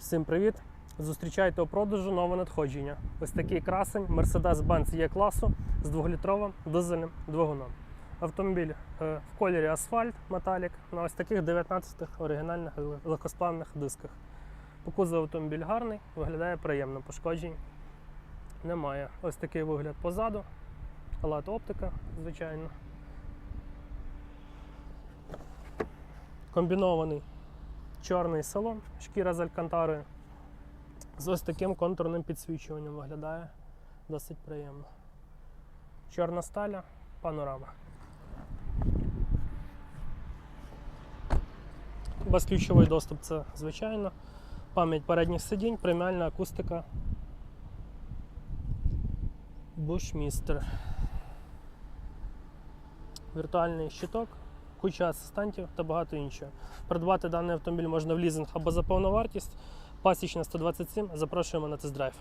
Всім привіт! Зустрічайте у продажу нове надходження. Ось такий красень Mercedes-Benz Є класу з 2-літровим дизельним двигуном. Автомобіль е, в кольорі асфальт металік на ось таких 19-х оригінальних легкосплавних дисках. По кузову автомобіль гарний, виглядає приємно, пошкоджень немає. Ось такий вигляд позаду. Лад оптика, звичайно. Комбінований чорний салон, шкіра з алькантарою. З ось таким контурним підсвічуванням виглядає досить приємно. Чорна сталя, панорама. Безключовий доступ це звичайно. Пам'ять передніх сидінь, преміальна акустика. Бушмістер. Віртуальний щиток, куча асистентів та багато іншого. Придбати даний автомобіль можна в лізинг або за повну вартість. Пасічна 127. Запрошуємо на тест-драйв.